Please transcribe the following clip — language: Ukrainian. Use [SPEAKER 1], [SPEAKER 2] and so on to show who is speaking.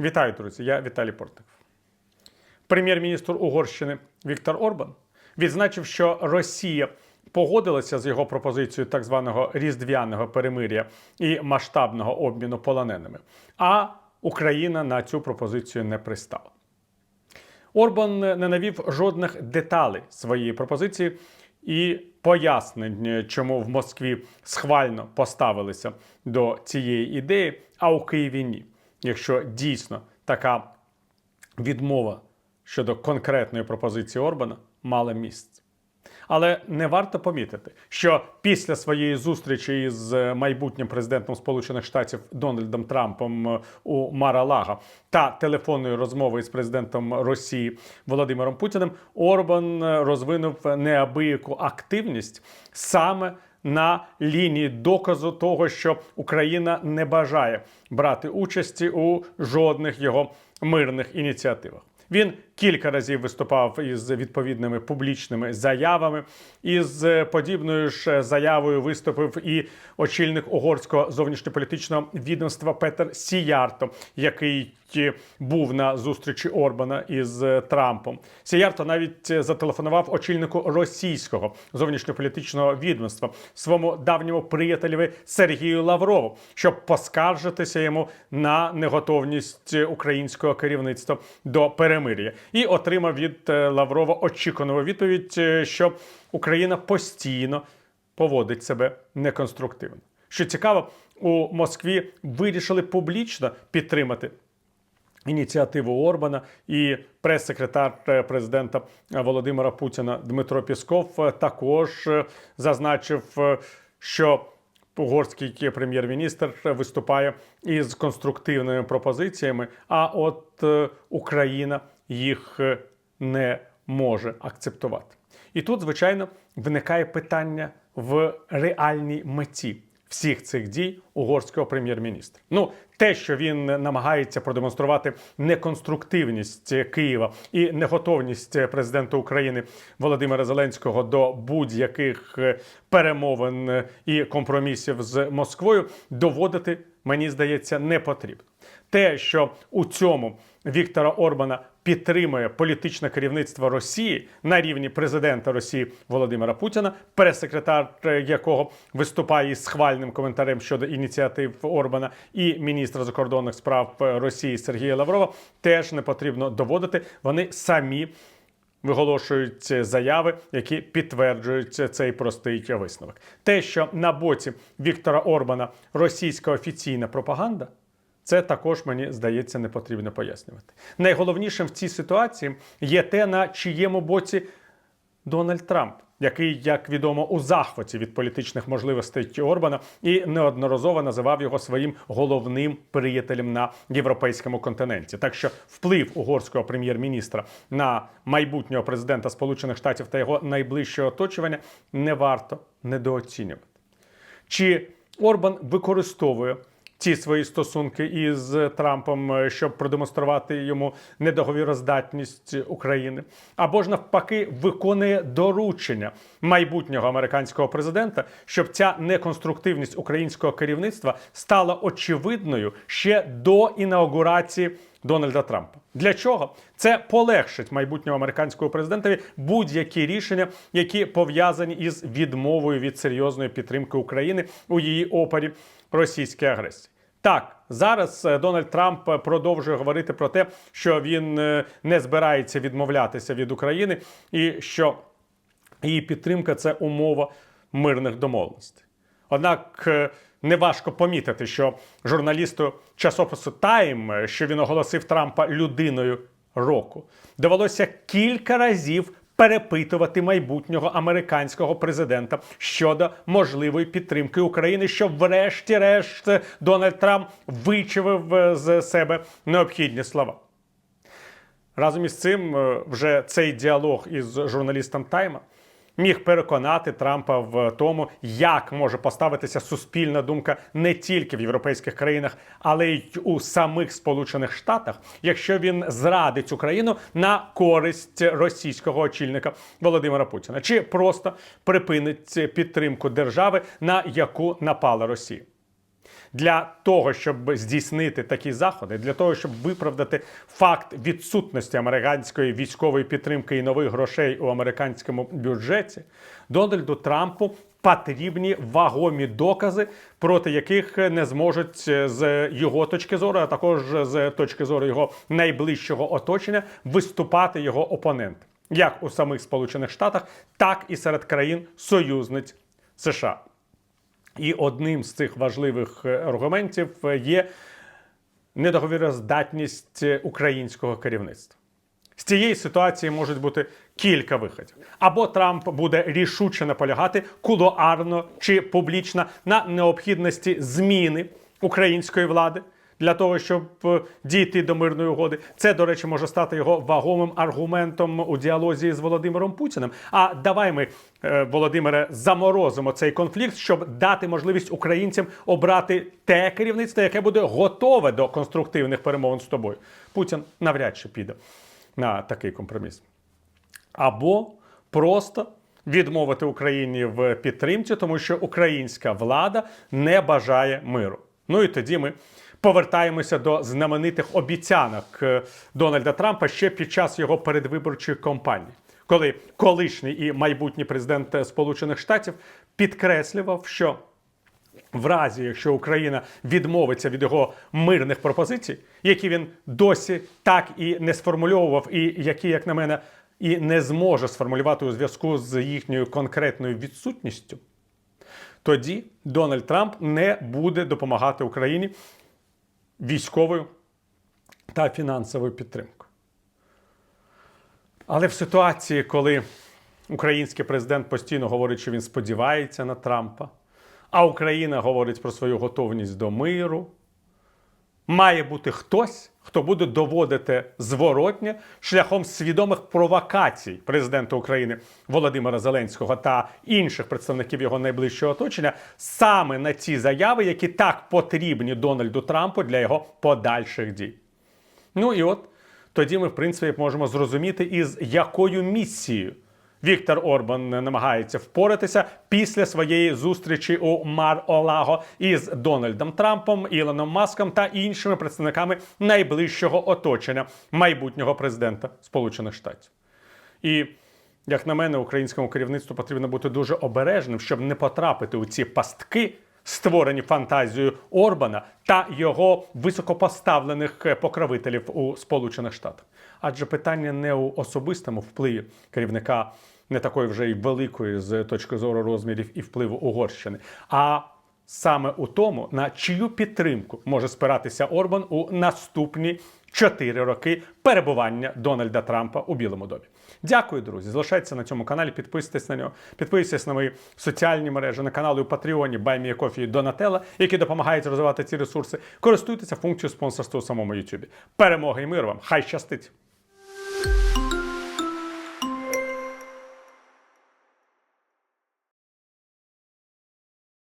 [SPEAKER 1] Вітаю, друзі! Я Віталій Портников. Прем'єр-міністр Угорщини Віктор Орбан відзначив, що Росія погодилася з його пропозицією так званого різдвяного перемир'я і масштабного обміну полоненими, а Україна на цю пропозицію не пристала. Орбан не навів жодних деталей своєї пропозиції і пояснень, чому в Москві схвально поставилися до цієї ідеї, а у Києві ні. Якщо дійсно така відмова щодо конкретної пропозиції Орбана мала місце. Але не варто помітити, що після своєї зустрічі із майбутнім президентом Сполучених Штатів Дональдом Трампом е, у Мара-Лага та телефонної розмови із президентом Росії Володимиром Путіним Орбан е, розвинув неабияку активність саме на лінії доказу того, що Україна не бажає брати участі у жодних його мирних ініціативах. Він кілька разів виступав із відповідними публічними заявами. Із подібною ж заявою виступив і очільник угорського зовнішньополітичного відомства Петер Сіярто, який був на зустрічі Орбана із Трампом. Сіярто навіть зателефонував очільнику російського зовнішньополітичного відомства своєму давньому приятелеві Сергію Лаврову, щоб поскаржитися йому на неготовність українського керівництва до перемир'я, і отримав від е, Лаврова очікувану відповідь, е, що Україна постійно поводить себе неконструктивно. Що цікаво, у Москві вирішили публічно підтримати ініціативу Орбана і прес-секретар е, президента Володимира Путіна Дмитро Пісков також зазначив, що угорський прем'єр-міністр виступає із конструктивними пропозиціями. А от е, Україна їх е, не може акцептувати. І тут, звичайно, виникає питання в реальній меті всіх цих дій угорського прем'єр-міністра. Ну, те, що він намагається продемонструвати неконструктивність Києва і неготовність президента України Володимира Зеленського до будь-яких е, перемовин і компромісів з Москвою, доводити, мені здається, не потрібно. Те, що у цьому Віктора Орбана підтримує політичне керівництво Росії на рівні президента Росії Володимира Путіна, прес-секретар е, якого виступає із схвальним коментарем щодо ініціатив Орбана, і міністра закордонних справ е, Росії Сергія Лаврова, теж не потрібно доводити. Вони самі. Виголошують заяви, які підтверджують цей простий висновок. Те, що на боці Віктора Орбана російська офіційна пропаганда, це також мені здається не потрібно пояснювати. Найголовнішим в цій ситуації є те, на чиєму боці Дональд Трамп, який, як відомо, у захваті від політичних можливостей Орбана і неодноразово називав його своїм головним приятелем на європейському континенті. Так що вплив угорського прем'єр-міністра на майбутнього президента Сполучених Штатів та його найближче оточування не варто недооцінювати. Чи Орбан використовує ці свої стосунки із Трампом, е, щоб продемонструвати йому недоговіроздатність України, або ж навпаки виконує доручення майбутнього американського президента, щоб ця неконструктивність українського керівництва стала очевидною ще до інаугурації. Дональда Трампа для чого це полегшить майбутнього американського президентові будь-які рішення, які пов'язані із відмовою від серйозної підтримки України у її опорі російській агресії. Так, зараз е, Дональд Трамп е, продовжує говорити про те, що він е, не збирається відмовлятися від України, і що її підтримка це умова мирних домовленостей. Однак неважко помітити, що журналісту часопису Тайм, що він оголосив Трампа людиною року, довелося кілька разів перепитувати майбутнього американського президента щодо можливої підтримки України, щоб, врешті-решт, Дональд Трамп вичавив е, з себе необхідні слова. Разом із цим, е, вже цей діалог із журналістом Тайма міг переконати Трампа в тому, як може поставитися суспільна думка не тільки в європейських країнах, але й у самих Сполучених Штатах, якщо він зрадить Україну на користь російського очільника Володимира Путіна, чи просто припинить підтримку держави, на яку напала Росія. Для того, щоб здійснити такі заходи, для того, щоб виправдати факт відсутності американської військової підтримки і нових грошей у американському бюджеті, Дональду Трампу потрібні вагомі докази, проти яких не зможуть е, з його точки зору, а також з точки зору його найближчого оточення виступати його опоненти, як у самих Сполучених Штатах, так і серед країн-союзниць США. І одним з цих важливих е, аргументів е, є недоговіроздатність українського керівництва. З цієї ситуації можуть бути кілька виходів. Або Трамп буде рішуче наполягати кулуарно чи публічно на необхідності зміни української влади для того, щоб е, дійти до мирної угоди. Це, до речі, може стати його вагомим аргументом у діалозі з Володимиром Путіним. А давай ми, е, Володимире, заморозимо цей конфлікт, щоб дати можливість українцям обрати те керівництво, яке буде готове до конструктивних перемовин з тобою. Путін навряд чи піде на такий компроміс. Або просто відмовити Україні в підтримці, тому що українська влада не бажає миру. Ну і тоді ми повертаємося до знаменитих обіцянок е, Дональда Трампа ще під час його передвиборчої кампанії, коли колишній і майбутній президент Сполучених Штатів підкреслював, що в разі, якщо Україна відмовиться від його мирних пропозицій, які він досі так і не сформульовував, і які, як на мене, і не зможе сформулювати у зв'язку з їхньою конкретною відсутністю, тоді Дональд Трамп не буде допомагати Україні військовою та фінансовою підтримкою. Але в ситуації, коли український президент постійно говорить, що він сподівається на Трампа, а Україна говорить про свою готовність до миру, має бути хтось, хто буде доводити зворотнє шляхом свідомих провокацій президента України Володимира Зеленського та інших представників його найближчого оточення саме на ці заяви, які так потрібні Дональду Трампу для його подальших дій. Ну і от тоді ми, в принципі, можемо зрозуміти, із якою місією Віктор Орбан намагається впоратися після своєї зустрічі у Мар-Олаго із Дональдом Трампом, Ілоном Маском та іншими представниками найближчого оточення майбутнього президента Сполучених Штатів. І як на мене, українському керівництву потрібно бути дуже обережним, щоб не потрапити у ці пастки, створені фантазією Орбана та його високопоставлених покровителів у Сполучених Штатах. Адже питання не у особистому впливі керівника не такої вже й великої з точки зору розмірів і впливу Угорщини, а саме у тому, на чию підтримку може спиратися Орбан у наступні 4 роки перебування Дональда Трампа у Білому домі. Дякую, друзі. Залишайтеся на цьому каналі, підписуйтесь на нього, підписуйтесь на мої соціальні мережі, на канали у Патреоні, Баймія Кофі і Донателла, які допомагають розвивати ці ресурси. Користуйтеся функцією спонсорства у самому Ютубі. Перемоги і мир вам! Хай щастить!